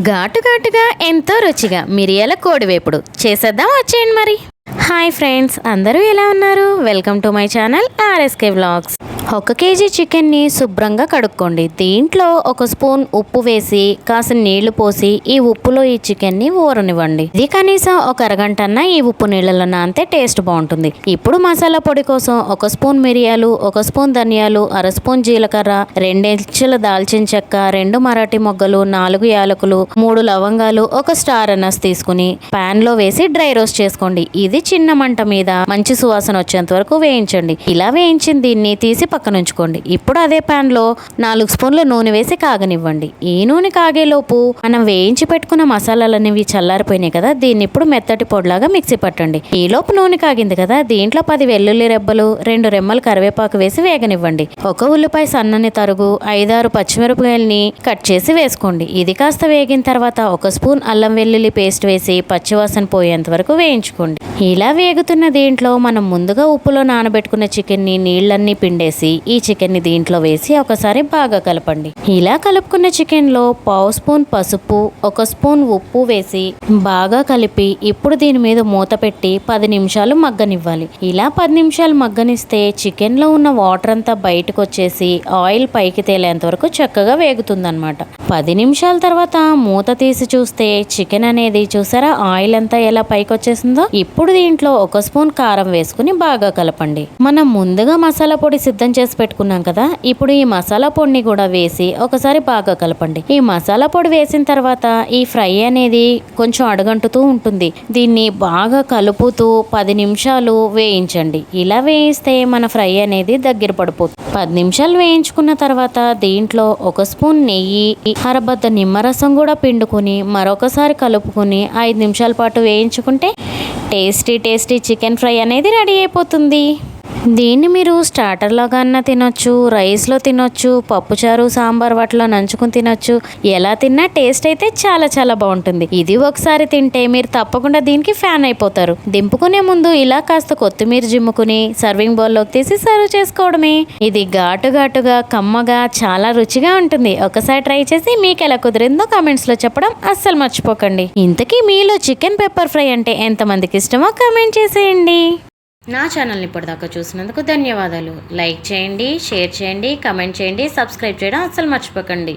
ఘాటు ఘాటుగా ఎంతో రుచిగా మిరియాల కోడివేపుడు. చేసేద్దాం వచ్చేయండి మరి. హాయ్ ఫ్రెండ్స్ అందరూ ఎలా ఉన్నారు? Welcome to my channel RSK vlogs. ఒక కేజీ చికెన్ని శుభ్రంగా కడుక్కోండి. దీంట్లో ఒక స్పూన్ ఉప్పు వేసి కాసిన నీళ్ళు పోసి ఈ ఉప్పులో ఈ చికెన్ని ఊరనివ్వండి ఇది కనీసం ఒక అరగంట ఈ ఉప్పు నీళ్ళలో నానితే టేస్ట్ బాగుంటుంది. ఇప్పుడు మసాలా పొడి కోసం ఒక స్పూన్ మిరియాలు ఒక స్పూన్ ధనియాలు అర స్పూన్ జీలకర్ర రెండెంచుల దాల్చిన చెక్క రెండు మరాఠీ మొగ్గలు నాలుగు యాలకులు మూడు లవంగాలు ఒక స్టార్ అనస్ తీసుకుని పాన్లో వేసి డ్రై రోస్ట్ చేసుకోండి. ఇది చిన్న మంట మీద మంచి సువాసన వచ్చేంత వరకు వేయించండి. ఇలా వేయించిన దీన్ని తీసి పక్కన ఉంచుకోండి ఇప్పుడు అదే పాన్లో నాలుగు స్పూన్ల నూనె వేసి కాగనివ్వండి. ఈ నూనె కాగేలోపు మనం వేయించి పెట్టుకున్న మసాలాలనేవి చల్లారిపోయినాయి కదా దీన్ని ఇప్పుడు మెత్తటి పొడిలాగా మిక్సీ పట్టండి. ఈ లోపు నూనె కాగింది కదా దీంట్లో పది వెల్లుల్లి రెబ్బలు రెండు రెమ్మలు కరివేపాకు వేసి వేగనివ్వండి. ఒక ఉల్లిపాయ సన్నని తరుగు ఐదారు పచ్చిమిరపకాయల్ని కట్ చేసి వేసుకోండి. ఇది కాస్త వేగిన తర్వాత ఒక స్పూన్ అల్లం వెల్లుల్లి పేస్ట్ వేసి పచ్చివాసన పోయేంత వరకు వేయించుకోండి. ఇలా వేగుతున్న దీంట్లో మనం ముందుగా ఉప్పులో నానబెట్టుకున్న చికెన్ని నీళ్ళన్నీ పిండేసి ఈ చికెన్ని దీంట్లో వేసి ఒకసారి బాగా కలపండి. ఇలా కలుపుకున్న చికెన్లో పావు స్పూన్ పసుపు ఒక స్పూన్ ఉప్పు వేసి బాగా కలిపి ఇప్పుడు దీని మీద మూత పెట్టి పది నిమిషాలు మగ్గనివ్వాలి. ఇలా పది నిమిషాలు మగ్గనిస్తే చికెన్లో ఉన్న వాటర్ అంతా బయటకు వచ్చేసి ఆయిల్ పైకి తేలేంత వరకు చక్కగా వేగుతుందనమాట పది నిమిషాల తర్వాత మూత తీసి చూస్తే చికెన్ అనేది చూసారా ఆయిల్ అంతా ఎలా పైకి వచ్చేసిందో ఇప్పుడు దీంట్లో ఒక స్పూన్ కారం వేసుకుని బాగా కలపండి. మనం ముందుగా మసాలా పొడి సిద్ధం చేసి పెట్టుకున్నాం కదా ఇప్పుడు ఈ మసాలా పొడిని కూడా వేసి ఒకసారి బాగా కలపండి. ఈ మసాలా పొడి వేసిన తర్వాత ఈ ఫ్రై అనేది కొంచెం అడగంటుతూ ఉంటుంది. దీన్ని బాగా కలుపుతూ పది నిమిషాలు వేయించండి. ఇలా వేయిస్తే మన ఫ్రై అనేది దగ్గర పడిపోతుంది. పది నిమిషాలు వేయించుకున్న తర్వాత దీంట్లో ఒక స్పూన్ నెయ్యి అరబద్ద నిమ్మరసం కూడా పిండుకొని మరొకసారి కలుపుకొని ఐదు నిమిషాల పాటు వేయించుకుంటే టేస్టీ టేస్టీ చికెన్ ఫ్రై అనేది రెడీ అయిపోతుంది. దీన్ని మీరు స్టార్టర్లోగా అన్న తినొచ్చు రైస్లో తినొచ్చు పప్పుచారు సాంబార్ వాటిలో నంచుకుని తినొచ్చు. ఎలా తిన్నా టేస్ట్ అయితే చాలా చాలా బాగుంటుంది. ఇది ఒకసారి తింటే మీరు తప్పకుండా దీనికి ఫ్యాన్ అయిపోతారు. దింపుకునే ముందు ఇలా కాస్త కొత్తిమీర జిమ్ముకుని సర్వింగ్ బౌల్లోకి తీసి సర్వ్ చేసుకోవడమే. ఇది ఘాటు ఘాటుగా కమ్మగా చాలా రుచిగా ఉంటుంది. ఒకసారి ట్రై చేసి మీకు ఎలా కుదిరిందో కామెంట్స్లో చెప్పడం అస్సలు మర్చిపోకండి. ఇంతకీ మీలో చికెన్ పెప్పర్ ఫ్రై అంటే ఎంతమందికి ఇష్టమో కామెంట్ చేసేయండి. నా ఛానల్ని ఇప్పటిదాకా చూసినందుకు ధన్యవాదాలు. లైక్ చేయండి షేర్ చేయండి కమెంట్ చేయండి సబ్స్క్రైబ్ చేయడం అస్సలు మర్చిపోకండి.